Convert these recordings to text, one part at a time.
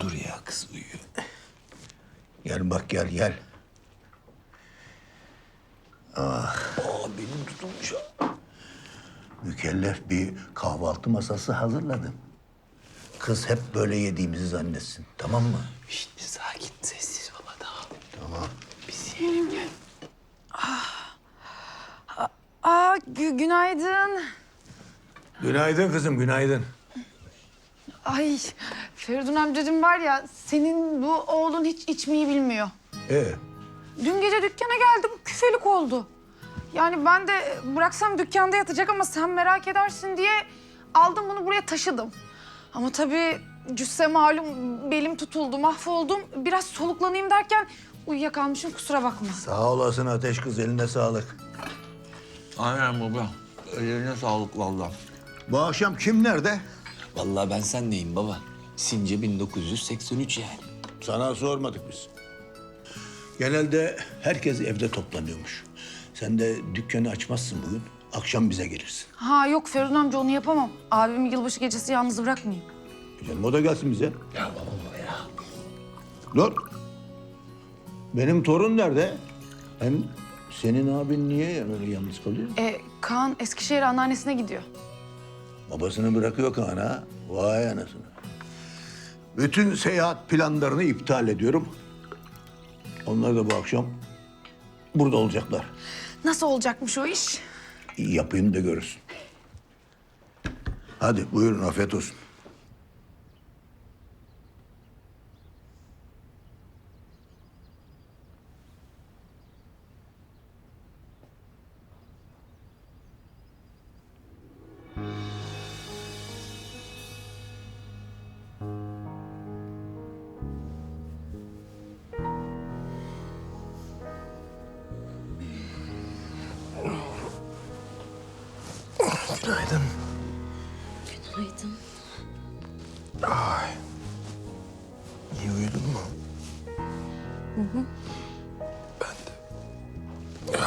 Dur ya kız uyuyor. Gel bak gel gel. Aa benim tutulmuş. Mükellef bir kahvaltı masası hazırladım. Kız hep böyle yediğimizi zannetsin. Tamam mı? Şşt bir sakin sessiz baba daha. Tamam. Biz yiyelim gel. Aa, gü- günaydın. Günaydın kızım günaydın. Ay, Feridun amcacığım var ya, senin bu oğlun hiç içmeyi bilmiyor. Ee, Dün gece dükkana geldi, bu küfelik oldu. Yani ben de bıraksam dükkanda yatacak ama sen merak edersin diye aldım bunu buraya taşıdım. Ama tabii cüsse malum belim tutuldu, mahvoldum. Biraz soluklanayım derken uyuyakalmışım kusura bakma. sağ olasın Ateş kız eline sağlık. Aynen baba. Ellerine sağlık vallahi. Bu akşam kim nerede? Vallahi ben sendeyim baba. Since 1983 yani. Sana sormadık biz. Genelde herkes evde toplanıyormuş. Sen de dükkanı açmazsın bugün. Akşam bize gelirsin. Ha yok Feridun amca onu yapamam. Abimi yılbaşı gecesi yalnız bırakmayayım. Canım o da gelsin bize. Ya baba ya. Dur. Benim torun nerede? Hem senin abin niye öyle yalnız kalıyor? E, Kaan Eskişehir anneannesine gidiyor. Babasını bırakıyor Kaan'a. Vay anasını. Bütün seyahat planlarını iptal ediyorum. Onlar da bu akşam burada olacaklar. Nasıl olacakmış o iş? Yapayım da görürsün. Hadi buyurun afiyet olsun. Günaydın. Günaydın. İyi uyudun mu? Ben de.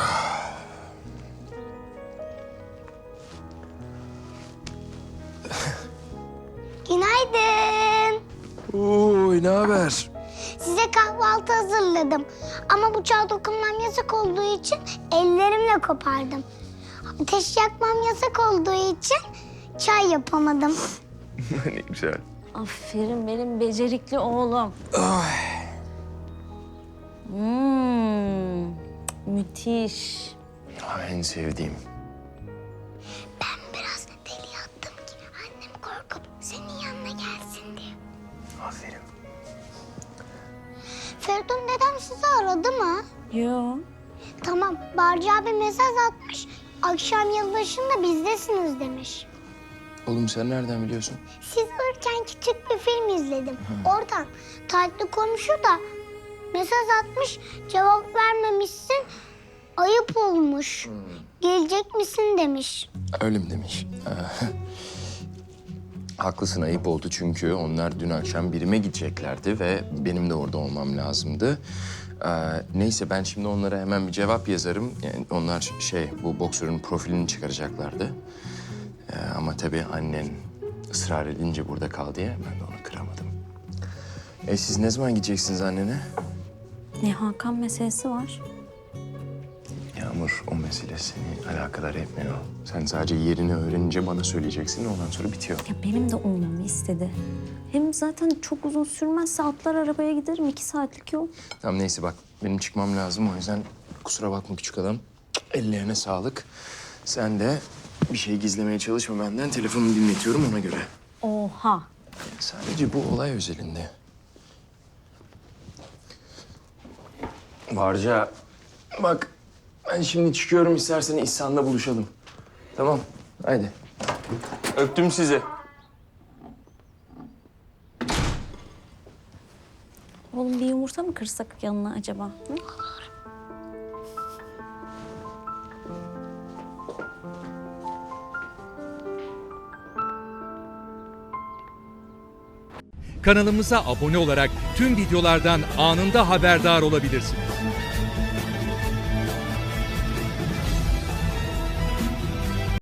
Günaydın. Oy ne haber? Size kahvaltı hazırladım. Ama bıçağa dokunmam yasak olduğu için ellerimle kopardım. Ateş yakmam yasak olduğu için çay yapamadım. ne güzel. Aferin benim becerikli oğlum. Hmm, müthiş. en sevdiğim. Ben biraz deli yattım ki annem korkup senin yanına gelsin diye. Aferin. Feridun dedem sizi aradı mı? Yo. Tamam, Barcı abi mesaj atmış. Akşam yılbaşında bizdesiniz demiş. Oğlum sen nereden biliyorsun? Siz uyurken küçük bir film izledim. Oradan tatlı komşu da mesaj atmış, cevap vermemişsin. Ayıp olmuş. Gelecek misin demiş. Öyle mi demiş? Haklısın ayıp oldu çünkü onlar dün akşam birime gideceklerdi ve benim de orada olmam lazımdı. Ee, neyse ben şimdi onlara hemen bir cevap yazarım. Yani onlar şey bu boksörün profilini çıkaracaklardı. Ee, ama tabii annen ısrar edince burada kal diye ben de onu kıramadım. E siz ne zaman gideceksiniz annene? Ne Hakan meselesi var. Yağmur o mesele seni alakadar etmiyor. Sen sadece yerini öğrenince bana söyleyeceksin ondan sonra bitiyor. Ya benim de olmamı istedi. Hem zaten çok uzun sürmezse atlar arabaya giderim. iki saatlik yol. Tamam neyse bak benim çıkmam lazım o yüzden kusura bakma küçük adam. Ellerine sağlık. Sen de bir şey gizlemeye çalışma benden. Telefonumu dinletiyorum ona göre. Oha. Sadece bu olay özelinde. Barca bak ben şimdi çıkıyorum istersen İhsan'la buluşalım. Tamam haydi. Öptüm sizi. Oğlum bir yumurta mı kırsak yanına acaba? Hı? Kanalımıza abone olarak tüm videolardan anında haberdar olabilirsiniz.